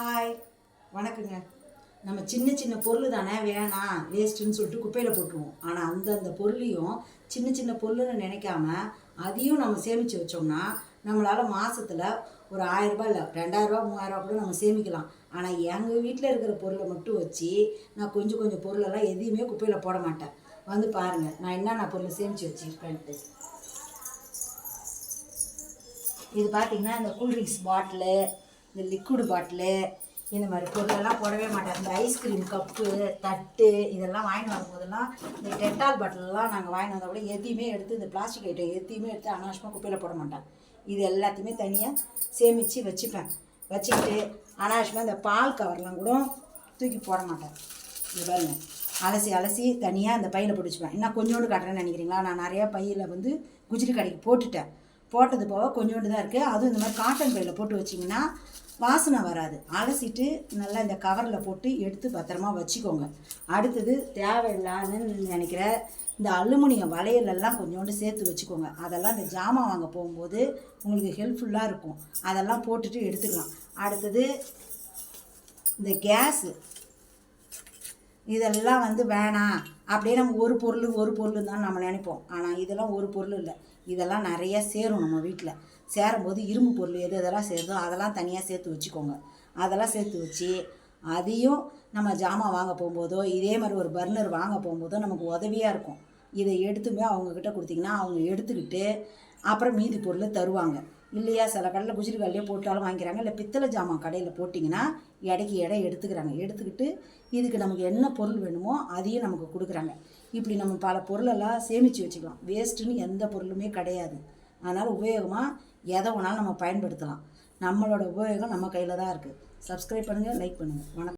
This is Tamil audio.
ஹாய் வணக்கங்க. நம்ம சின்ன சின்ன பொருள் தானே வேணாம் வேஸ்ட்டுன்னு சொல்லிட்டு குப்பையில் போட்டுருவோம். ஆனால் அந்தந்த பொருளையும் சின்ன சின்ன பொருள்னு நினைக்காம அதையும் நம்ம சேமித்து வச்சோம்னா நம்மளால் மாதத்தில் ஒரு ஆயிரரூபா இல்லை ரெண்டாயிரரூபா மூவாயிரரூபா கூட நம்ம சேமிக்கலாம். ஆனால் எங்கள் வீட்டில் இருக்கிற பொருளை மட்டும் வச்சு நான் கொஞ்சம் கொஞ்சம் பொருளெல்லாம் எதையுமே குப்பையில் போட மாட்டேன். வந்து பாருங்கள் நான் என்னென்ன பொருளை சேமித்து வச்சுருக்கேன்ட்டு இது பார்த்தீங்கன்னா இந்த கூல்ட்ரிங்க்ஸ் பாட்டிலு இந்த லிக்விட் பாட்டிலு இந்த மாதிரி பொருளெல்லாம் போடவே மாட்டேன். இந்த ஐஸ்கிரீம் கப்பு தட்டு இதெல்லாம் வாங்கிட்டு வரும்போதெல்லாம் இந்த டெட்டால் பாட்டிலெலாம் நாங்கள் வாங்கிட்டு வந்தால் கூட எதையுமே எடுத்து இந்த பிளாஸ்டிக் ஐட்டம் எதையுமே எடுத்து அனாவசியமாக குப்பையில் போட மாட்டேன். இது எல்லாத்தையுமே தனியாக சேமித்து வச்சுப்பேன். வச்சுக்கிட்டு அனாவசியமாக இந்த பால் கவர்லாம் கூட தூக்கி போட மாட்டேன். இது பாருங்க. அலசி அலசி தனியாக அந்த பையில் போட்டு வச்சுப்பேன். என்ன கொஞ்சோண்டு காட்டுறேன்னு நினைக்கிறீங்களா? நான் நிறையா பையில் வந்து குஜிலி கடைக்கு போட்டுட்டேன். போட்டது போக கொஞ்சோண்டு தான் இருக்குது அதுவும் இந்த மாதிரி காட்டன் பையில் போட்டு வச்சிங்கன்னா வாசனை வராது. அலசிட்டு நல்லா இந்த கவரில் போட்டு எடுத்து பத்திரமா வச்சுக்கோங்க. அடுத்தது தேவையில்லான்னு நினைக்கிற இந்த அலுமினியம் வளையலெல்லாம் கொஞ்சோண்டு சேர்த்து வச்சுக்கோங்க. அதெல்லாம் இந்த ஜாமான் வாங்க போகும்போது உங்களுக்கு ஹெல்ப்ஃபுல்லாக இருக்கும். அதெல்லாம் போட்டுட்டு எடுத்துக்கலாம். அடுத்தது இந்த கேஸு. இதெல்லாம் வந்து வேணாம். அப்படியே நம்ம ஒரு பொருள் ஒரு பொருள் தான் நம்ம நினைப்போம். ஆனால் இதெல்லாம் ஒரு பொருள் இல்லை. இதெல்லாம் நிறைய சேரும் நம்ம வீட்டில் சேரும்போது இரும்பு பொருள் எது எதெல்லாம் சேருதோ அதெல்லாம் தனியாக சேர்த்து வச்சுக்கோங்க. அதெல்லாம் சேர்த்து வச்சு அதையும் நம்ம ஜாமான் வாங்க போகும்போதோ இதே மாதிரி ஒரு பர்னர் வாங்க போகும்போதோ நமக்கு உதவியாக இருக்கும். இதை எடுத்துமே அவங்கக்கிட்ட கொடுத்தீங்கன்னா அவங்க எடுத்துக்கிட்டு அப்புறம் மீதி பொருள் தருவாங்க. இல்லையா சில கடையில் குஜிரி கடையிலே போட்டாலும் வாங்கிக்கிறாங்க. இல்லை பித்தளை ஜாமான் கடையில் போட்டிங்கன்னா எடைக்கு எடை எடுத்துக்கிறாங்க. எடுத்துக்கிட்டு இதுக்கு நமக்கு என்ன பொருள் வேணுமோ அதையும் நமக்கு கொடுக்குறாங்க. இப்படி நம்ம பல பொருளெல்லாம் சேமித்து வச்சுக்கலாம். வேஸ்ட்டுன்னு எந்த பொருளுமே கிடையாது. அதனால் உபயோகமாக எதை வேணாலும் நம்ம பயன்படுத்தலாம். நம்மளோட உபயோகம் நம்ம கையில் தான் இருக்குது சப்ஸ்கிரைப் பண்ணுங்கள் லைக் பண்ணுங்கள் வணக்கம்.